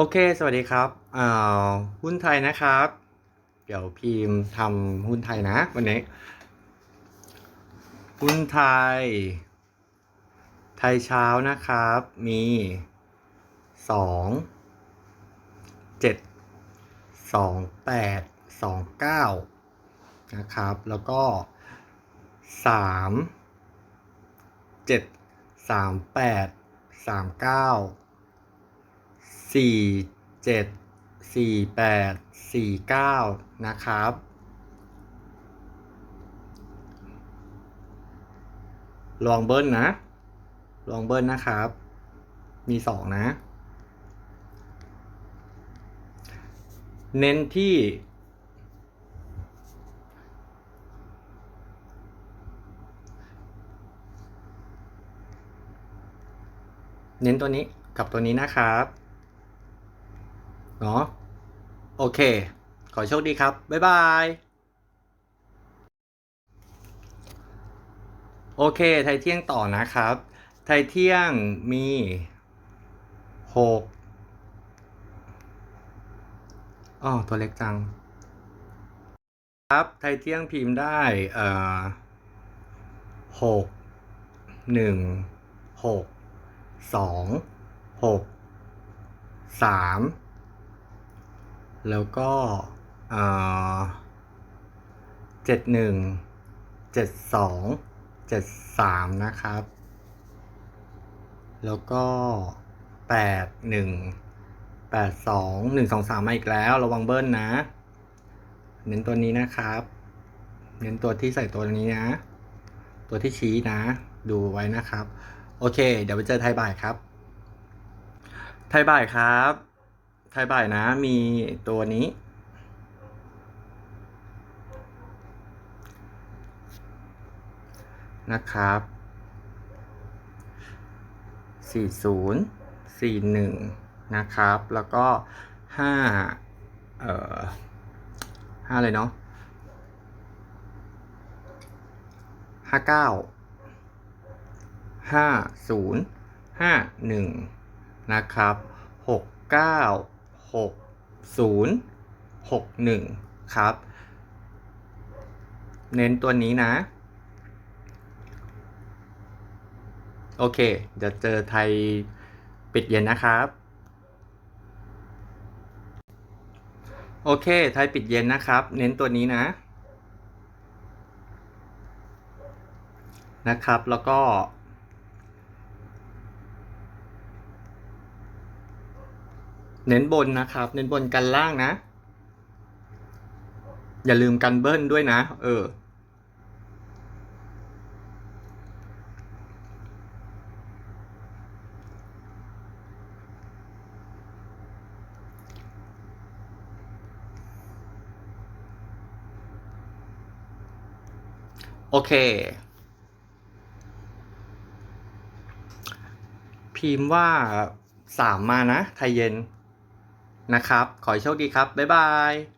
โอเค สวัสดีครับอ่าหุ้นไทยนะครับ เดี๋ยวพิมพ์ทำหุ้นไทยนะ วันนี้ หุ้นไทย ไทยเช้านะครับ มีสองเจ็ดสองแปดสองเก้านะครับ แล้วก็สามเจ็ดสามแปดสามเก้า สี่เจ็ดสี่แปดสี่เก้านะครับ ลองเบิ้ลนะ ลองเบิ้ลนะครับ มีสองนะ เน้นที่เน้นตัวนี้กับตัวนี้นะครับ เนาะโอเค ขอโชคดีครับ บ๊ายบาย โอเค ไทยเที่ยงต่อนะครับ ไทยเที่ยงมีหกอ๋อตัวเล็กจัง ครับ ไทยเที่ยงพิมพ์ได้เอ่อหกหนึ่งหกสองหกสาม แล้วก็เจ็ดหนึ่งเจ็ดสองเจ็ดสามนะครับ แล้วก็แปดหนึ่งแปดสองหนึ่งสองสามมาอีกแล้ว ระวังเบิ้ลนะ เน้นตัวนี้นะครับ เน้นตัวที่ใส่ตัวนี้นะ ตัวที่ชี้นะ ดูไว้นะครับ โอเค เดี๋ยวไปเจอไทยบ่ายครับ ไทยบ่ายครับ ไทยบ่ายนะมีตัวนี้ นะครับ 40 41 นะครับ แล้วก็5เอ่อ5เลยเนาะ59 50 51นะครับ69 60 61 ครับ เน้นตัวนี้นะ โอเค เดี๋ยวเจอไทยปิดเย็นนะครับ โอเค ไทยปิดเย็นนะครับ เน้นตัวนี้นะ นะครับ แล้วก็ เน้นบนนะครับ เน้นบนกันล่างนะ อย่าลืมกันเบิ้ลด้วยนะ เออ โอเค พิมพ์ว่าสามมานะ ไทยเย็น นะครับ ขอให้โชคดีครับ บ๊ายบาย